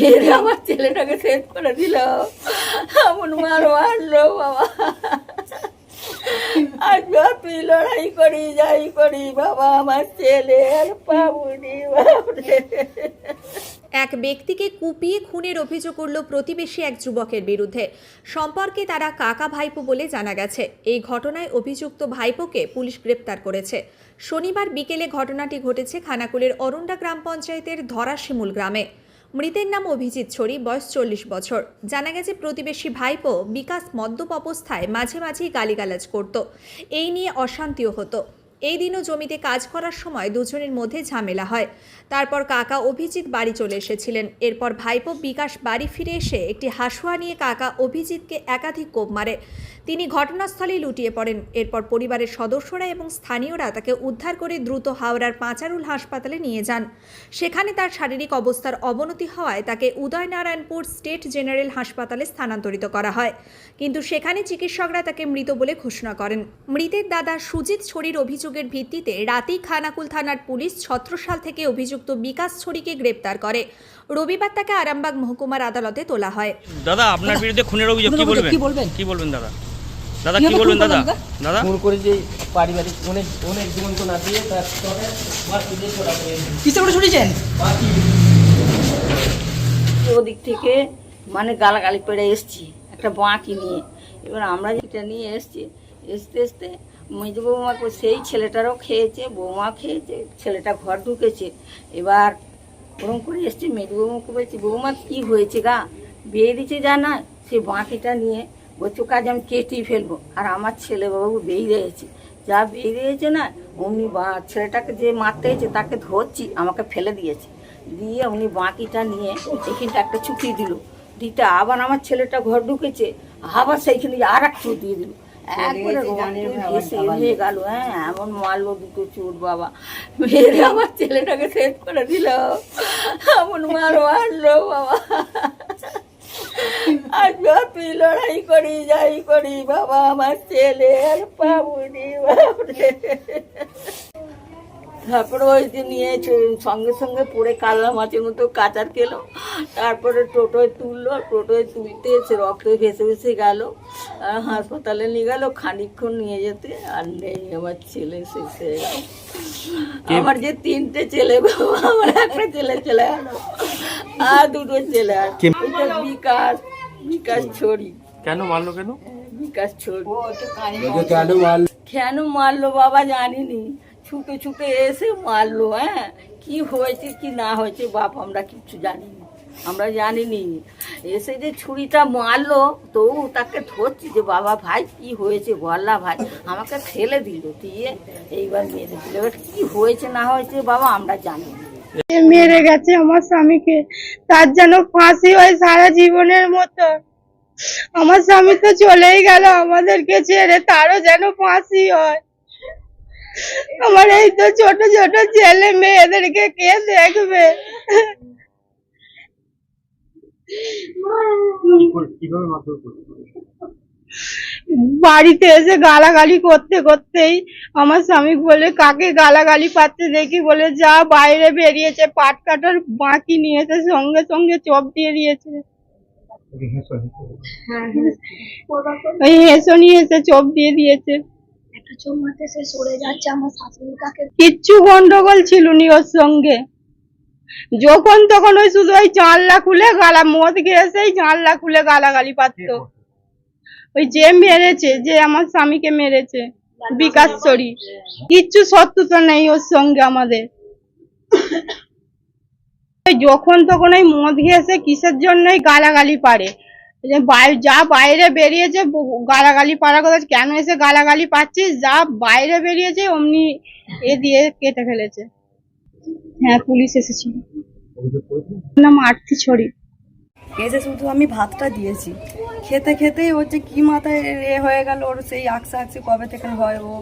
মেরে আমার ছেলেটাকে শেষ করে দিল। এমন মার মারলো, বাবা। লড়াই করি, যাই করি, বাবা, আমার ছেলে আর পাবুনি এক ব্যক্তিকে কুপিয়ে খুনের অভিযোগ করল প্রতিবেশী এক যুবকের বিরুদ্ধে। সম্পর্কে তারা কাকা ভাইপো বলে জানা গেছে। এই ঘটনায় অভিযুক্ত ভাইপোকে পুলিশ গ্রেপ্তার করেছে। শনিবার বিকেলে ঘটনাটি ঘটেছে খানাকুলের অরুণ্ডা গ্রাম পঞ্চায়েতের ধরাশিমুল গ্রামে। মৃতের নাম অভিজিৎ ছড়ি, বয়স চল্লিশ বছর। জানা গেছে, প্রতিবেশী ভাইপো বিকাশ মদ্যপ অবস্থায় মাঝে মাঝেই গালিগালাজ করত। এই নিয়ে অশান্তিও হতো। এই দিনও জমিতে কাজ করার সময় দুজনের মধ্যে ঝামেলা হয়। তারপর কাকা অভিজিৎ বাড়ি চলে এসেছিলেন। এরপর ভাইপো বিকাশ বাড়ি ফিরে এসে একটি হাসুয়া নিয়ে কাকা অভিজিৎকে একাধিক কোপ মারে। তিনি ঘটনাস্থলেই লুটিয়ে পড়েন। এরপর পরিবারের সদস্যরা এবং স্থানীয়রা তাকে উদ্ধার করে দ্রুত হাওড়ার পাঁচারুল হাসপাতালে নিয়ে যান। সেখানে তার শারীরিক অবস্থার অবনতি হওয়ায় তাকে উদয়নারায়ণপুর স্টেট জেনারেল হাসপাতালে স্থানান্তরিত করা হয়। কিন্তু সেখানে চিকিৎসকরা তাকে মৃত বলে ঘোষণা করেন। মৃতের দাদা সুজিত ছড়ির অভিযোগের ভিত্তিতে রাতেই খানাকুল থানার পুলিশ ছত্রসাল থেকে অভিযুক্ত বিকাশ ছড়িকে গ্রেপ্তার করে। রবিবার তাকে আরামবাগ মহকুমার আদালতে তোলা হয়। দাদা আপনার বিরুদ্ধে খুনের অভিযোগ কি বলবেন? কি বলবেন? কি বলবেন দাদা? দাদা কি বলবেন দাদা? দাদা? খুন করে যে পারিবারিক অনেক অনেক জীবন তো না দিয়ে তার তবে বাকি দিয়ে চলা কিসে করে ছুটেছেন? বাকি ওদিক থেকে মানে গালাগালি পেড়ে এসছি একটা বাঁকি নিয়ে এবার আমরা যেটা নিয়ে এসছি এসতে এসতে মেজো বৌমাকে সেই ছেলেটারও খেয়েছে, বৌমা খেয়েছে, ছেলেটা ঘর ঢুকেছে। এবার ওরকম করে এসছি মেজো বৌমাকে বলছি, বৌমা, কী হয়েছে গা? বিয়ে যা না? সেই বাঁকিটা নিয়ে বলছো কাজ আমি কেটেই ফেলব। আর আমার ছেলে বাবু বেরিয়ে গেছে যা বেরিয়ে গেছে না, অমনি বা, ছেলেটাকে যে মারতে হয়েছে তাকে ধরছি, আমাকে ফেলে দিয়েছে। দিয়ে উনি বাঁকিটা নিয়ে এখানটা একটা চুকিয়ে দিল। দিতে আবার আমার ছেলেটা ঘর ঢুকেছে, আবার সেইখানে আর এক দিয়ে দিল। একবারে হয়ে গেল হ্যাঁ এমন মারলো দুটো চোট বাবা। মেরে আমার ছেলেটাকে শেষ করে দিল। এমন মার মারলো বাবা। আর যতই লড়াই করি যাই করি বাবা আমার ছেলে আর পাবুনি বাবরে তারপরে ওই যে নিয়ে সঙ্গে সঙ্গে পড়ে কালা মাছের মতো কাচার খেলো। তারপরে টোটোয় তুললো টোটোয় তুলতে সে রক্ত ভেসে ভেসে গেল। আর হাসপাতালে নিয়ে গেল খানিকক্ষণ নিয়ে যেতে আর নেই আমার ছেলে শেষ হয়ে গেল। আমার যে তিনটে ছেলে বাবা আমার একটা ছেলে চলে গেল। আর দুটো ছেলে আর বিকাশ বিকাশ ছড়ি। কেন মারলো কেন? বিকাশ ছড়ি। কেন কেন মারলো বাবা জানিনি। ছুটে ছুটে এসে মারলো হ্যাঁ? কি হয়েছে, কি না হয়েছে, বাপ, আমরা কিচ্ছু জানিনি আমরা জানিনি। এসে যে ছুরিটা মারলো তবু তাকে ধরছি যে, বাবা ভাই, কি হয়েছে? বললা ভাই, আমাকে ফেলে দিল, দিয়ে এইবার মেরে দিল। এবার কি হয়েছে, না হয়েছে, বাবা, আমরা জানি না। মেরে গেছে আমার স্বামীকে। তার যেন ফাঁসি হয় সারা জীবনের মতো। আমার স্বামী তো চলেই গেল আমাদেরকে ছেড়ে, তারও যেন ফাঁসি হয়। আমার এই তো ছোট ছোট ছেলে মেয়েদেরকে কে দেখবে? বাড়িতে এসে গালাগালি করতে করতেই আমার স্বামী বলে কাকে গালাগালি পাচ্ছে দেখি? বলে যা বাইরে বেরিয়েছে পাট কাটার বাকি নিয়েছে সঙ্গে সঙ্গে চোপ দিয়ে দিয়েছে। হেসো নিয়ে এসে চোপ দিয়ে দিয়েছে। একটা চোখ সে সরে যাচ্ছে আমার শাশুড়ি কাকে কিচ্ছু গন্ডগোল ছিল নি ওর সঙ্গে। যখন তখন ওই শুধু ওই জানলা খুলে গালা মদ খেয়েছেই জানলা খুলে গালাগালি পারতো। ওই যে মেরেছে যে আমার স্বামীকে মেরেছে বিকাশ চড়ি কিচ্ছু সত্যতা নেই ওর সঙ্গে আমাদের। ওই যখন তখন ওই মদ খেয়েছে কিসের জন্যই গালাগালি পারে? যে যা বাইরে বেরিয়েছে গালাগালি পাড়া কথা কেন এসে গালাগালি পাচ্ছিস? যা বাইরে বেরিয়েছে অমনি এ দিয়ে কেটে ফেলেছে। হ্যাঁ পুলিশ এসেছিল। নাম আর্থি ছড়ি। এসে শুধু আমি ভাতটা দিয়েছি। খেতে খেতেই ওর যে কী মাথায় এ হয়ে গেল ওর সেই আকসা আকসি কবে থেকে হয় ও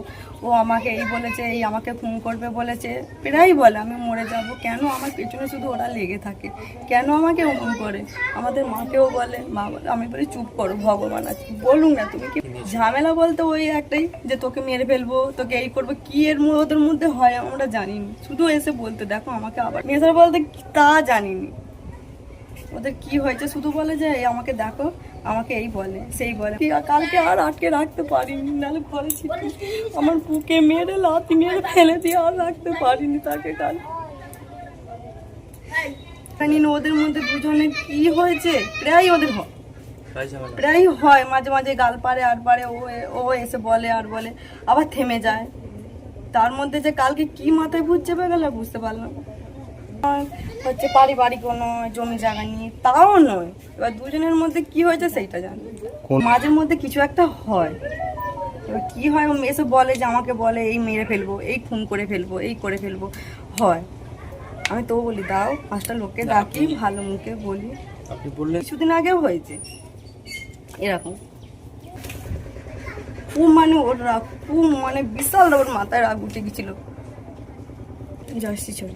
ও আমাকে এই বলেছে এই আমাকে ফোন করবে বলেছে। প্রায়ই বলে আমি মরে যাব। কেন? আমার পেছনে শুধু ওরা লেগে থাকে। কেন আমাকে ওমন করে? আমাদের মাকেও বলে মা বলে আমি বলি চুপ করো ভগবান আছে। বলুন না তুমি কি ঝামেলা বলতে ওই একটাই যে তোকে মেরে ফেলব তোকে এই করব কি এর ওদের মধ্যে হয় আমরা জানিনি। শুধু এসে বলতে দেখো আমাকে আবার মেয়েদের বলতে তা জানিনি। ওদের কি হয়েছে? শুধু বলে যে "এই আমাকে দেখো আমাকে এই বলে সেই বলে। কালকে আর আটকে রাখতে পারিনি নাহলে ঘরে ছিল। আমার বুকে মেরে লাথি মেরে ফেলে দিয়ে আর রাখতে পারিনি তাকে কাল। জানি না ওদের মধ্যে দুজনে কি হয়েছে? প্রায় ওদের হয়। প্রায় হয় মাঝে মাঝে গাল পারে আর পারে ও ও এসে বলে আর বলে আবার থেমে যায়। তার মধ্যে যে কালকে কি মাথায় ভূত চেপে গেল বুঝতে পারলাম হচ্ছে পারিবারিক কোনো জমি জায়গা নিয়ে তাও নয়। এবার দুজনের মধ্যে কি হয়েছে সেইটা জানি মাঝে মধ্যে কিছু একটা হয়। এবার কি হয় ও এসে বলে যে আমাকে বলে এই মেরে ফেলব এই খুন করে ফেলব এই করে ফেলব। হয়। আমি তো বলি দাও পাঁচটা লোককে ডাকি ভালো মুখে বলি। আপনি কিছুদিন আগেও হয়েছে। এরকম। ও মানে ওর রাগ ও মানে বিশাল ওর মাথায় রাগ উঠে গেছিল। জয়শ্রী ছড়ি